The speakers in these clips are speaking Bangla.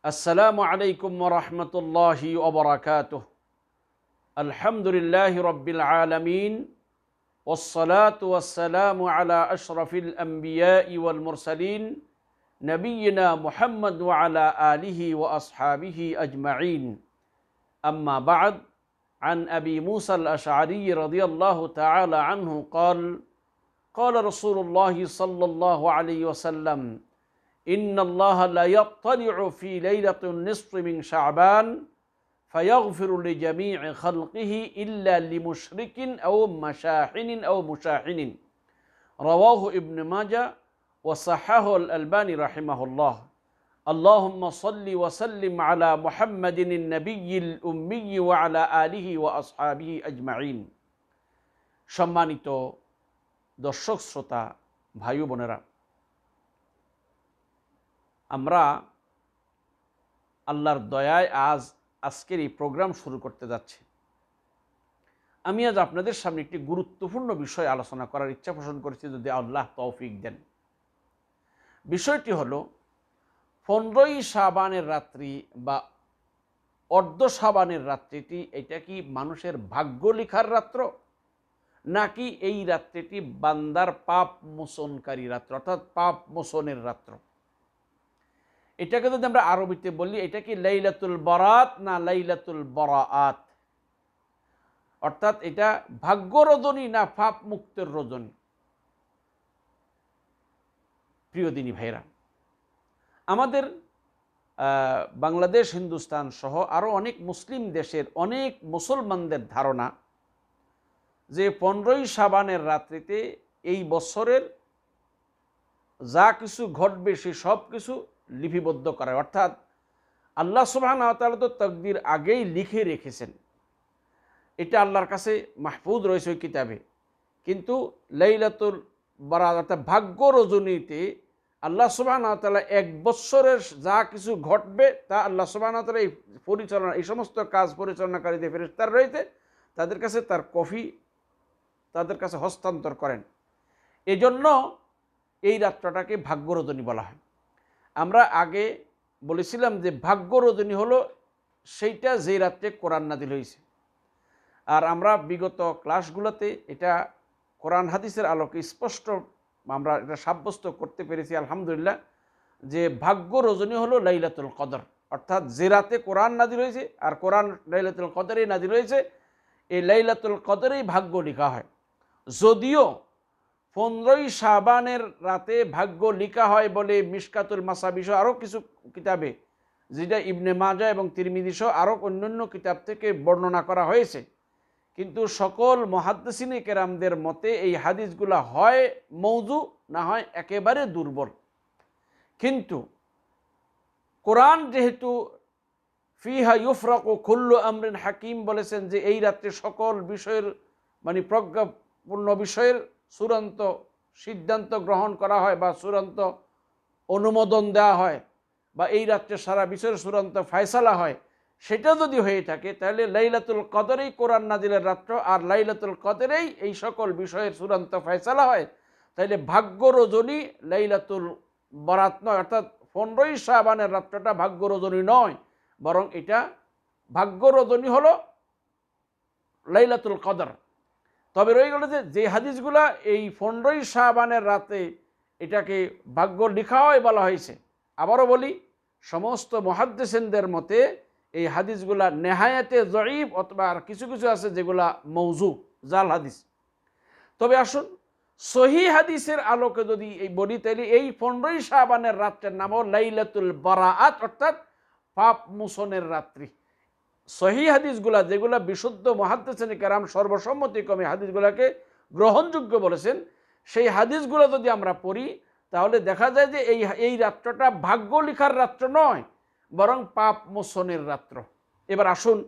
السلام عليكم ورحمة الله وبركاته. الحمد لله رب العالمين والصلاة والسلام على أشرف الأنبياء والمرسلين نبينا محمد وعلى آله وأصحابه أجمعين. أما بعد عن أبي موسى الأشعري رضي الله تعالى عنه قال قال رسول الله صلى الله عليه وسلم إن الله لا يطلع في ليلة النصف من شعبان فيغفر لجميع خلقه إلا لمشرك أو مشاحن أو مشاحن رواه ابن ماجه وصححه الألباني رحمه الله اللهم صل وسلم على محمد النبي الأمي وعلى آله وأصحابه أجمعين সম্মানিত দর্শক শ্রোতা ভাই ও বোনেরা আমরা আল্লাহর দয়ায় আজ আজকের এই প্রোগ্রাম শুরু করতে যাচ্ছি। আমি আজ আপনাদের সামনে একটি গুরুত্বপূর্ণ বিষয় আলোচনা করার ইচ্ছা পোষণ করেছি, যদি আল্লাহ তৌফিক দেন। বিষয়টি হলো, পনেরোই সাবানের রাত্রি বা অর্ধ সাবানের রাত্রিটি এটা কি মানুষের ভাগ্য লিখার রাত্র? নাকি এই রাত্রিটি বান্দার পাপ মোচনকারী রাত্র, অর্থাৎ পাপ মোচনের রাত্র? এটাকে যদি আমরা আরবিতে বলি, এটা কি লাইলাতুল বরাত না লাইলাতুল বরাআত? অর্থাৎ এটা ভাগ্য রজনী না পাপ মুক্তের রজনী? প্রিয় দিনী ভাইরা আমাদের বাংলাদেশ, হিন্দুস্তান সহ আরও অনেক মুসলিম দেশের অনেক মুসলমানদের ধারণা যে পনেরোই সাবানের রাত্রিতে এই বছরের যা কিছু ঘটবে সে সব কিছু লিপিবদ্ধ করা অর্থাৎ আল্লাহ সুবাহ তো তকদির আগেই লিখে রেখেছেন। এটা আল্লাহর কাছে মাহফুজ রয়েছে ওই কিতাবে। কিন্তু লাইলাতুল বারাত অর্থাৎ ভাগ্য রজনীতে আল্লাহ সুবাহ তালা এক বৎসরের যা কিছু ঘটবে তা আল্লাহ সুবাহ তালা এই পরিচালনা, এই সমস্ত কাজ পরিচালনাকারীদের ফেরিস্তার রয়েছে, তাদের কাছে তার কফি তাদের কাছে হস্তান্তর করেন। এজন্য এই রাত্রটাকে ভাগ্য রজনী বলা হয়। আমরা আগে বলেছিলাম যে ভাগ্য রজনী হলো সেইটা যেই রাত্রে কোরআন নাদিল হয়েছে। আর আমরা বিগত ক্লাসগুলোতে এটা কোরআন হাদিসের আলোকে স্পষ্ট আমরা এটা সাব্যস্ত করতে পেরেছি, আলহামদুলিল্লাহ, যে ভাগ্য রজনী হলো লাইলাতুল কদর। অর্থাৎ যে রাতে কোরআন নাদিল হয়েছে আর কোরআন লাইলাতুল কদরেই নাদিল হয়েছে, এই লাইলাতুল কদরেই ভাগ্য লেখা হয়। যদিও পনেরোই সাবানের রাতে ভাগ্য লিখা হয় বলে মিসকাতুল মাসাবিস আরও কিছু কিতাবে, যেটা ইবনে মাজা এবং তিরমিদিস আরও অন্যান্য কিতাব থেকে বর্ণনা করা হয়েছে। কিন্তু সকল মহাদ্দিনী কেরামদের মতে এই হাদিসগুলা হয় মৌজু, না হয় একেবারে দুর্বল। কিন্তু কোরআন যেহেতু ফিহা ইউফরক ও খুল্লু আমরিন হাকিম বলেছেন যে এই রাত্রে সকল বিষয়ের মানে প্রজ্ঞাপূর্ণ বিষয়ের চূড়ান্ত সিদ্ধান্ত গ্রহণ করা হয় বা চূড়ান্ত অনুমোদন দেওয়া হয় বা এই রাত্রে সারা বিশ্বের চূড়ান্ত ফায়সালা হয়, সেটা যদি হয়ে থাকে, তাহলে লাইলাতুল কদরেই কোরআন নাজিলের রাত্র, আর লাইলাতুল কদরেই এই সকল বিষয়ের চূড়ান্ত ফয়সালা হয়। তাহলে ভাগ্য রজনী লাইলাতুল বরাত নয়, অর্থাৎ পনেরোই সাবানের রাত্রটা ভাগ্য রজনী নয়, বরং এটা ভাগ্য রজনী হলো লাইলাতুল কদর। তবে রয়ে গেল যে যে হাদিসগুলা এই পনেরোই সাবানের রাতে এটাকে ভাগ্য লিখা হয় বলা হয়েছে। আবারও বলি, সমস্ত মহাদ্দেসেনদের মতে এই হাদিসগুলা নেহায়াতে জয়ীব অথবা আর কিছু কিছু আছে যেগুলা মৌজু জাল হাদিস। তবে আসুন, সহি হাদিসের আলোকে যদি এই বলি, তাহলে এই পনেরোই সাবানের রাত্রের নামও লাইলাতুল বারাআত, অর্থাৎ পাপ মুসনের রাত্রি। সহি হাদিসগুলা যেগুলা বিশুদ্ধ মহাদ্দেসেন কেরাম সর্বসম্মতিক্রমে হাদিসগুলাকে গ্রহণযোগ্য বলেছেন, সেই হাদিসগুলো যদি আমরা পড়ি, তাহলে দেখা যায় যে এই এই রাত্রটা ভাগ্য লিখার রাত্র নয়, বরং পাপ মোচনের রাত্র। এবার আসুন,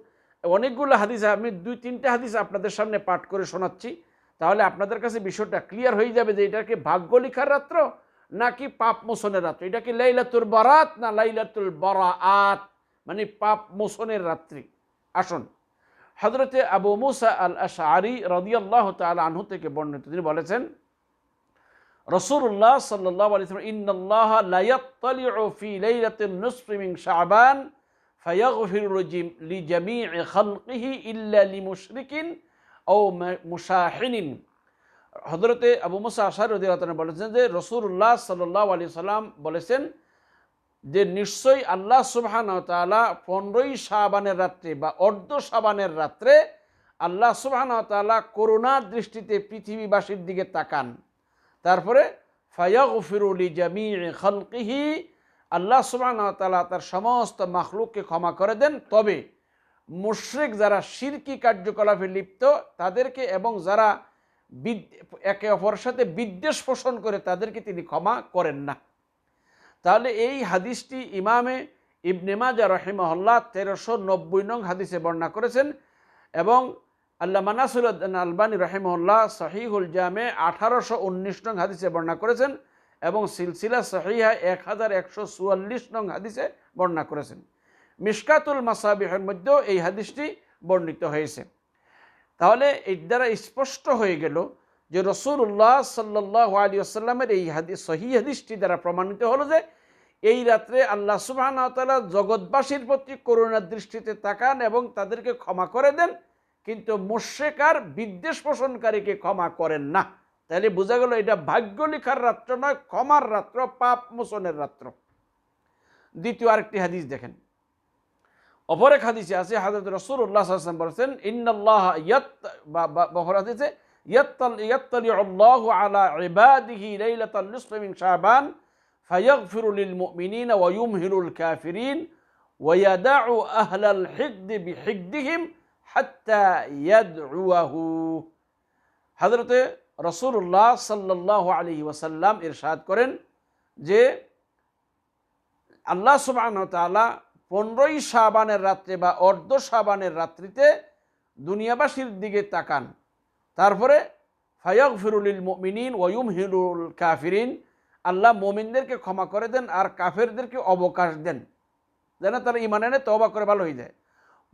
অনেকগুলো হাদিস, আমি দুই, তিনটে হাদিস আপনাদের সামনে পাঠ করে শোনাচ্ছি। তাহলে আপনাদের কাছে বিষয়টা ক্লিয়ার হয়ে যাবে যে এটাকে ভাগ্য লিখার রাত্র, নাকি পাপ মোচনের রাত্র? এটা কি লাইলাতুল বরাত না লাইলাতুল বরাআত? মানে পাপ মোচনের রাত্রি। আসুন। হজরতে আবু মুসা আল আশারি রদিয়াল্লাহ তাল আনহু থেকে বর্ণিত, তিনি বলেছেন রসুল্লাহ সাল্লাহ আলিয়াল্লাম ইন্নআল্লাহ লায়াত্তালিউ ফি লাইলাতিন নুসফি মিন শাবান, ফায়াগফিরু লিজামি'i খালকিহি ইল্লা লিমুশরিকিন মুশাহিনিন। হজরতে আবু মুসা আশার রদিয়াল্লাহ বলেছেন যে রসুল্লাহ সাল্লাহ আলি সাল্লাম বলেছেন যে নিশ্চয়ই আল্লাহ সুবহান তালা পনেরোই শাবানের রাত্রে বা অর্ধ সাবানের রাত্রে আল্লাহ সুবহান তালা করুণা দৃষ্টিতে পৃথিবীবাসীর দিকে তাকান। তারপরে ফায়াগফিরুলি জামি খালকিহি, আল্লাহ সুবহান তালা তার সমস্ত মাখলুককে ক্ষমা করে দেন। তবে মুশ্রিক যারা শিরকি কার্যকলাপে লিপ্ত, তাদেরকে এবং যারা একে অপরের সাথে বিদ্বেষ পোষণ করে, তাদেরকে তিনি ক্ষমা করেন না। তাহলে এই হাদিসটি ইমামে ইবনে মাজা রহিমহল্লা তেরোশো নব্বই নং হাদিসে বর্ণনা করেছেন এবং আল্লাহ মানাসুদ্দিন আলবানী রহিমহল্লা সহিহুল জামে আঠারোশো উনিশ নং হাদিসে বর্ণনা করেছেন এবং সিলসিলা সহিহা এক হাজার একশো চুয়াল্লিশ নং হাদিসে বর্ণনা করেছেন। মিসকাতুল মাসাবিহের মধ্যেও এই হাদিসটি বর্ণিত হয়েছে। তাহলে এর দ্বারা স্পষ্ট হয়ে গেল যে রসুল্লাহ সাল্লাহ আলী আসাল্লামের এই হাদিস সহি হাদিসটি দ্বারা প্রমাণিত হলো যে এই রাত্রে আল্লাহ সুবাহতালা জগৎবাসীর প্রতি করুণার দৃষ্টিতে তাকান এবং তাদেরকে ক্ষমা করে দেন। কিন্তু মোশেকার বিদ্বেষ পোষণকারীকে ক্ষমা করেন না। তাহলে বোঝা গেল এটা ভাগ্য লিখার রাত্র নয়, ক্ষমার রাত্র, পাপ মোচনের রাত্র। দ্বিতীয় আরেকটি হাদিস দেখেন। অপর এক হাদিসে আছে, হাজরত রসুল্লাহ বলেছেন, ইন্নাল্লাহ ইয়াত বা বহর হাদিসে ইয়াত্তালি আল্লাহ আলা ইবাদিহি লাইলাতাল মুসলিমিন শাবান, ফায়াগফিরু লিল মুমিনিনা ওয়া ইউমহিলুল কাফিরিন, ওয়া ইয়াদাউ আহলাল হিকদি বিহিকদিহিম হাত্তা ইয়াদউহু হযরতে সাল্লাল্লাহু আলাইহি ওয়াসাল্লাম ইরশাদ করেন যে আল্লাহ সুবহানাহু তাআলা পনেরোই শাবানের রাত্রে বা অর্ধ শাবানের রাত্রিতে দুনিয়াবাসীর দিকে তাকান। তারপরে ফায়ক ফিরুলিল মিনিন ওয়ুম হিরুল কাফিরিন, আল্লাহ মোমিনদেরকে ক্ষমা করে দেন আর কাফেরদেরকে অবকাশ দেন। যেন তারা ইমান এনে তবা করে ভালো হয়ে যায়।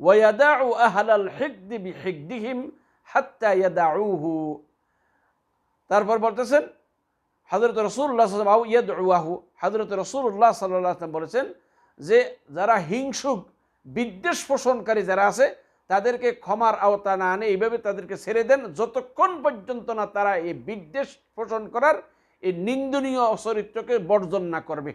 ওয়াদা উ আহালাল হেকদি বি হেকদিহিম হাত্তা তারপর বলতেছেন হজরত রসুল্লাহ আউ ইয়দ উয়াহু হজরত রসুল্লাহ সাল্লাম বলেছেন যে, যারা হিংসুক, বিদ্বেষ পোষণকারী যারা আছে তাদেরকে ক্ষমার আওতা না আনে, এইভাবে তাদেরকে ছেড়ে দেন। যতক্ষণ পর্যন্ত না তারা এই বিদ্বেষ পোষণ করার এই নিন্দনীয় চরিত্রকে বর্জন না করবে।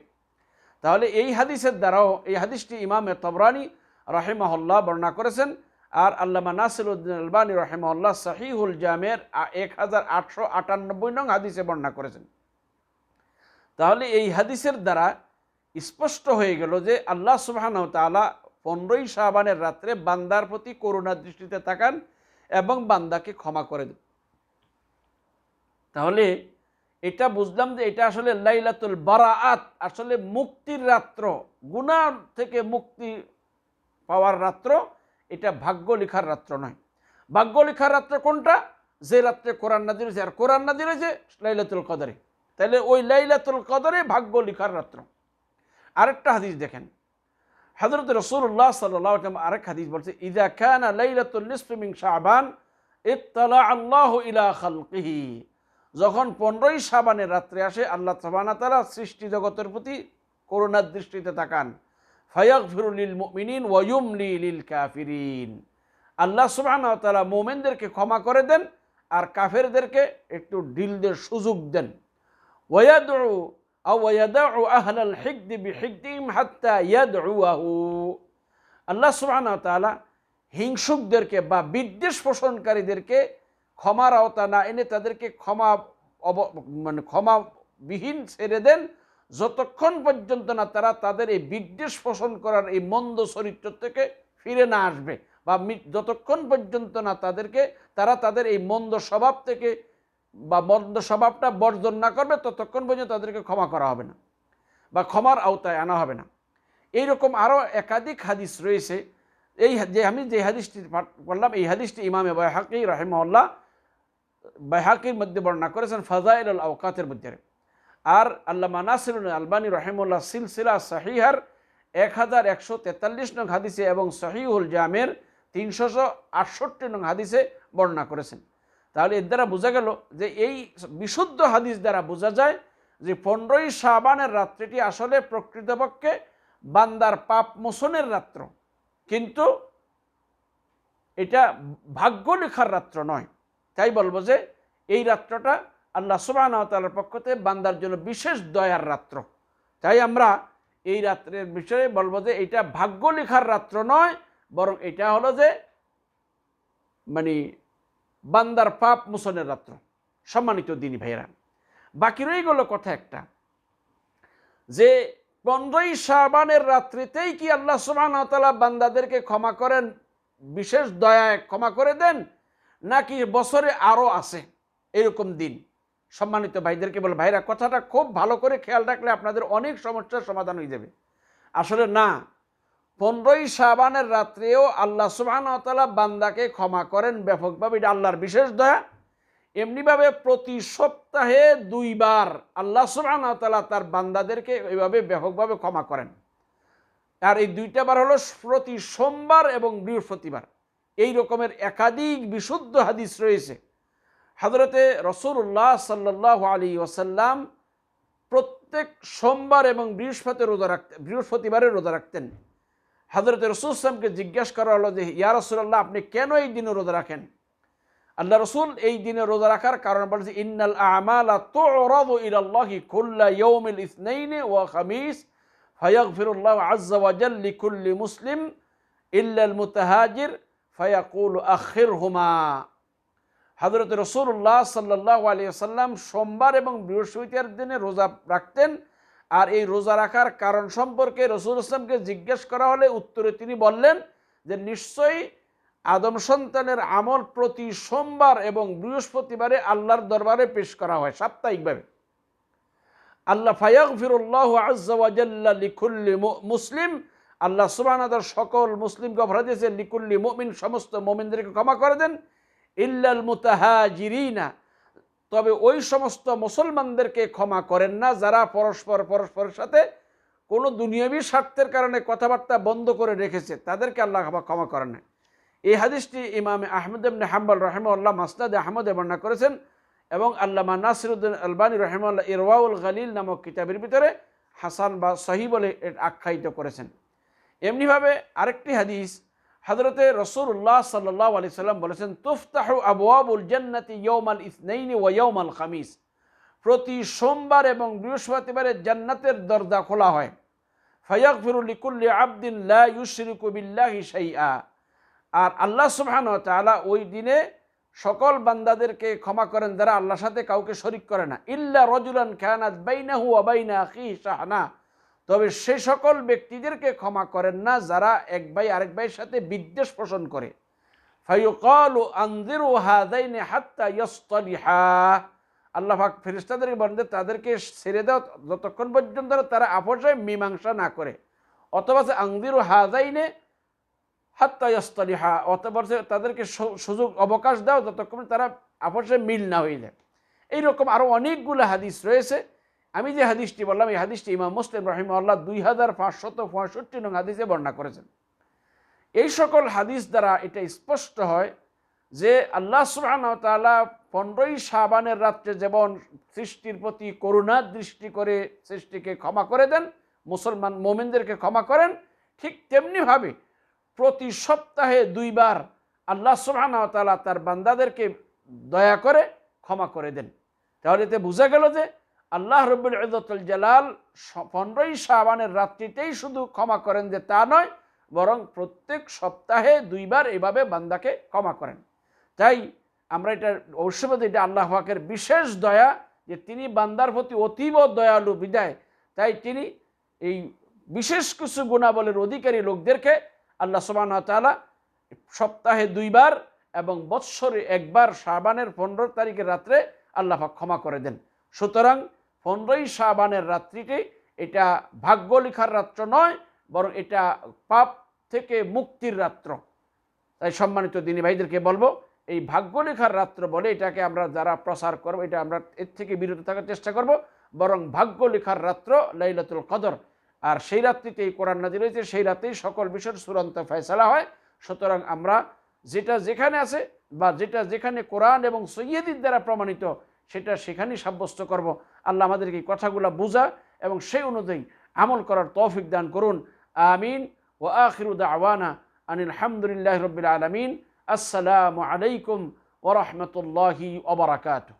তাহলে এই হাদিসের দ্বারাও, এই হাদিসটি ইমামে তবরানি রহেমাহল্লা বর্ণনা করেছেন, আর আল্লামা নাসিরুদ্দিন আলবানী রহেমাল্লাহ সাহিহুল জামের এক হাজার আটশো আটানব্বই নং হাদিসে বর্ণনা করেছেন। তাহলে এই হাদিসের দ্বারা স্পষ্ট হয়ে গেল যে আল্লাহ সুবাহ তালা পনেরোই শাহবানের রাত্রে বান্দার প্রতি করুণার দৃষ্টিতে তাকান এবং বান্দাকে ক্ষমা করে দেন। তাহলে এটা বুঝলাম যে এটা আসলে লাইলাতুল বারাআত, আসলে মুক্তির রাত্র গুণা থেকে মুক্তি পাওয়ার রাত্র, এটা ভাগ্য লিখার রাত্র নয়। ভাগ্য লিখার রাত্র কোনটা? যে রাত্রে কোরআন নাজির হয়েছে। আর কোরআন নাজির হয়েছে লাইলাতুল কদরে। তাহলে ওই লাইলাতুল কদরে ভাগ্য লিখার রাত্র। আরেকটা হাদিস দেখেন। হজরত রসুল্লাহ সাল্লাহ আরেক হাদিস বলছে ইদা খানা লাইলাতুল নিসফিমিং শাহবান ইত্তালা আল্লাহ ইলা খালকিহি। যখন পনেরোই সাবানের রাত্রে আসে, আল্লাহ সাবানা তারা সৃষ্টি জগতের প্রতি করুণার দৃষ্টিতে তাকান। ফায়াক ফিরুলিল মিনিন ওয়ুম লিল কাফিরিন। আল্লাহ সুবাহ তারা মোমেনদেরকে ক্ষমা করে দেন আর কাফেরদেরকে একটু ডিলদের সুযোগ দেন। ওয়াদু আল্লাহ সুবহানাহু ওয়া তাআলা হিংসুকদেরকে বা বিদ্বেষ পোষণকারীদেরকে ক্ষমার আওতা না এনে তাদেরকে ক্ষমা অব মানে ক্ষমাবিহীন ছেড়ে দেন। যতক্ষণ পর্যন্ত না তারা তাদের এই বিদ্বেষ পোষণ করার এই মন্দ চরিত্র থেকে ফিরে না আসবে বা যতক্ষণ পর্যন্ত না তাদেরকে, তারা তাদের এই মন্দ স্বভাব থেকে বা মন্দ স্বভাবটা বর্জন না করবে, ততক্ষণ পর্যন্ত তাদেরকে ক্ষমা করা হবে না বা ক্ষমার আওতায় আনা হবে না। এইরকম আরও একাধিক হাদিস রয়েছে। এই যে আমি যে হাদিসটি পড়লাম এই হাদিসটি ইমামে বাইহাকি রাহেমাল্লাহ বাইহাকির মধ্যে বর্ণনা করেছেন ফাজাইল আল আওকাতের মধ্যে। আর আল্লামা নাসির আলবানী রহেমুল্লাহ সিলসিলা সাহিহার এক হাজার একশো তেতাল্লিশ নং হাদিসে এবং সহিউল জামের তিনশো আটষট্টি নং হাদিসে বর্ণনা করেছেন। তাহলে এর দ্বারা বোঝা গেল যে এই বিশুদ্ধ হাদিস দ্বারা বোঝা যায় যে পনেরোই শাবানের রাত্রিটি আসলে প্রকৃতপক্ষে বান্দার পাপ মোচনের রাত্র। কিন্তু এটা ভাগ্য লেখার রাত্র নয়। তাই বলব যে এই রাত্রটা আল্লাহ সুবাহতালার পক্ষতে বান্দার জন্য বিশেষ দয়ার রাত্র। তাই আমরা এই রাত্রের বিষয়ে বলব যে এটা ভাগ্য লেখার রাত্র নয়, বরং এটা হলো যে মানে বান্দার পাপ মোচনের রাত্র। সম্মানিত দিনী ভাইয়েরা, বাকি রয়ে গেল কথা একটা, যে পনেরোই শাবানের রাত্রিতেই কি আল্লাহ সুবাহতালা বান্দাদেরকে ক্ষমা করেন, বিশেষ দয়ায় ক্ষমা করে দেন, নাকি বছরে আরও আছে? এরকম দিন। সম্মানিত ভাইদেরকে বলে, ভাইরা, কথাটা খুব ভালো করে খেয়াল রাখলে আপনাদের অনেক সমস্যার সমাধান হয়ে যাবে। আসলে না পনেরোই শাবানের রাত্রেও আল্লাহ সুবাহতালা বান্দাকে ক্ষমা করেন ব্যাপকভাবে, এটা আল্লাহর বিশেষ দয়া। এমনিভাবে প্রতি সপ্তাহে দুইবার আল্লাহ সুবাহতালা তার বান্দাদেরকে এইভাবে ব্যাপকভাবে ক্ষমা করেন। আর এই দুইটা বার হলো প্রতি সোমবার এবং বৃহস্পতিবার। এই রকমের একাধিক বিশুদ্ধ হাদিস রয়েছে। হাজরতে রসুল্লাহ সাল্লাহ আলী ওসাল্লাম প্রত্যেক সোমবার এবং বৃহস্পতি রোজা রাখতেন বৃহস্পতিবারে রোজা রাখতেন। হাজরত রসুলামকে জিজ্ঞেস করা হলো যে, ইয়া রসুল্লাহ আপনি কেন এই দিনে রোজা রাখেন? আল্লাহ রসুল এই দিনে রোজা রাখার কারণ বলেছে, ইন্নাল আমালা তুরাদু ইলাল্লাহি কুল্লা ইয়াউমিল ইসনাইনি ওয়া খামিস ফায়াগফিরুল্লাহু আজ্জা ওয়া জাল লিকুল্লি মুসলিম ইল্লাল মুতাহাজির ফায়াকুল আখিরহুমা। হযরত রাসূলুল্লাহ সাল্লাল্লাহু আলাইহি সাল্লাম সোমবার এবং বৃহস্পতিবার দিনে রোজা রাখতেন। আর এই রোজা রাখার কারণ সম্পর্কে রসুল ইসলামকে জিজ্ঞেস করা হলে উত্তরে তিনি বললেন যে নিশ্চয়ই আদম সন্তানের আমল প্রতি সোমবার এবং বৃহস্পতিবারে আল্লাহর দরবারে পেশ করা হয় সাপ্তাহিকভাবে। আল্লাহ ফায়াক ফিরুল্লাহ আজ্লা লিকুল্লি মুসলিম। আল্লাহ সুবাহর সকল মুসলিম অপরাধ দিয়েছে লিকুল্লি মমিন, সমস্ত মমিনদেরকে ক্ষমা করে দেন। ইল্লাল মুতাহাজিরিনা। তবে ওই সমস্ত মুসলমানদেরকে ক্ষমা করেন না, যারা পরস্পর পরস্পরের সাথে কোনো দুনিয়াবী স্বার্থের কারণে কথাবার্তা বন্ধ করে রেখেছে, তাদেরকে আল্লাহ ক্ষমা করেন না। এই হাদিসটি ইমাম আহমদ ইবনে হাম্বল রহমউল্লাহ মাসনাদ আহমদে বর্ণনা করেছেন এবং আল্লামা নাসিরুদ্দিন আলবানী রহমুল্লাহ ইরওয়াউল গালিল নামক কিতাবের ভিতরে হাসান বা সহি বলে আখ্যায়িত করেছেন। এমনিভাবে আরেকটি হাদিস হজরতে রসুল্লাহ সাল্লাহ সাল্লাম বলেছেন, তুফতাহ আবুয়াবুল জান্নাতি ইয়ৌমাল ইসনাইনি ও ইয়ৌমাল খামিস। প্রতি সোমবার এবং বৃহস্পতিবারে জান্নাতের দরজা খোলা হয়। ফয়াক ফিরুলিকুল্লি আবদিন লা ইউশরিকু বিল্লাহি শাইআ। আর আল্লাহ সুবহান তাআলা ওই দিনে সকল বান্দাদেরকে ক্ষমা করেন যারা আল্লাহর সাথে কাউকে শরিক করে না। ইল্লা রজুলান খানাত বাইনাহু ওয়া বাইনা আখি শাহনা। তবে সে সকল ব্যক্তিদেরকে ক্ষমা করেন না যারা এক ভাই আরেক ভাইয়ের সাথে বিদ্বেষ পোষণ করে। ফাইকালু আনজিরু হাদাইনি হাত্তা ইয়াসতালিহা। আল্লাহ পাক ফেরেশতাদেরকে বলেন যে তাদেরকে ছেড়ে দাও, যতক্ষণ পর্যন্ত তারা আপোষে মীমাংসা না করে। অথবা সে আংদিরু হাদাইনে হাত্তা ইয়াসতালিহা অথবা তাদেরকে সুযোগ, অবকাশ দাও, যতক্ষণ তারা আপোষে মিল না হয়ে যায় এইরকম আরও অনেকগুলো হাদিস রয়েছে। আমি যে হাদিসটি বললাম, এই হাদিসটি ইমাম মুসলিম আল্লাহ দুই হাজার পাঁচশত পঁয়ষট্টি নং হাদিসে বর্ণনা করেছেন। এই সকল হাদিস দ্বারা এটা স্পষ্ট হয় যে আল্লাহ সুবাহন তালা পনেরোই সাবানের রাত্রে যেমন সৃষ্টির প্রতি করুণা দৃষ্টি করে সৃষ্টিকে ক্ষমা করে দেন, মুসলমান মোমিনদেরকে ক্ষমা করেন, ঠিক তেমনিভাবে প্রতি সপ্তাহে দুইবার আল্লাহ সুবাহন তালা তার বান্দাদেরকে দয়া করে ক্ষমা করে দেন। তাহলে এতে বোঝা গেল যে আল্লাহ রব্বুল ইজতুল জালাল পনেরোই শাবানের রাত্রিতেই শুধু ক্ষমা করেন যে তা নয়, বরং প্রত্যেক সপ্তাহে দুইবার এভাবে বান্দাকে ক্ষমা করেন। তাই আমরা এটা অবশ্যই এটা আল্লাহ হাকের বিশেষ দয়া, যে তিনি বান্দার প্রতি অতীব দয়ালু, বিদায়। তাই তিনি এই বিশেষ কিছু গুণাবলের অধিকারী লোকদেরকে আল্লাহ সুবাহ তালা সপ্তাহে দুইবার এবং বৎসরে একবার শাবানের পনেরো তারিখের রাত্রে আল্লাহ ক্ষমা করে দেন। সুতরাং পনেরোই শাবানের রাত্রিটি এটা ভাগ্য লিখার রাত্র নয়, বরং এটা পাপ থেকে মুক্তির রাত্র। তাই সম্মানিত দিনী ভাইদেরকে বলব, এই ভাগ্য লেখার রাত্র বলে এটাকে আমরা যারা প্রসার করব, এটা আমরা এর থেকে বিরত থাকার চেষ্টা করব, বরং ভাগ্য লেখার রাত্র লাইলাতুল কদর। আর সেই রাত্রিতে এই কোরআন নাজির রয়েছে সেই রাতেই সকল বিষয়ের চূড়ান্ত ফয়সলা হয়। সুতরাং আমরা যেটা যেখানে আছে বা যেটা যেখানে কোরআন এবং সৈয়দির দ্বারা প্রমাণিত সেটা সেখানেই সাব্যস্ত করব। আল্লাহ আমাদেরকে এই কথাগুলো বোঝা এবং সেই অনুযায়ী আমল করার তৌফিক দান করুন। আমিন। ও আখিরুদ আওয়ানা আনিল হামদুলিল্লাহ রবিল আলমিন। আসসালামু আলাইকুম ওরহমতুল্লাহি ওবরাকাতু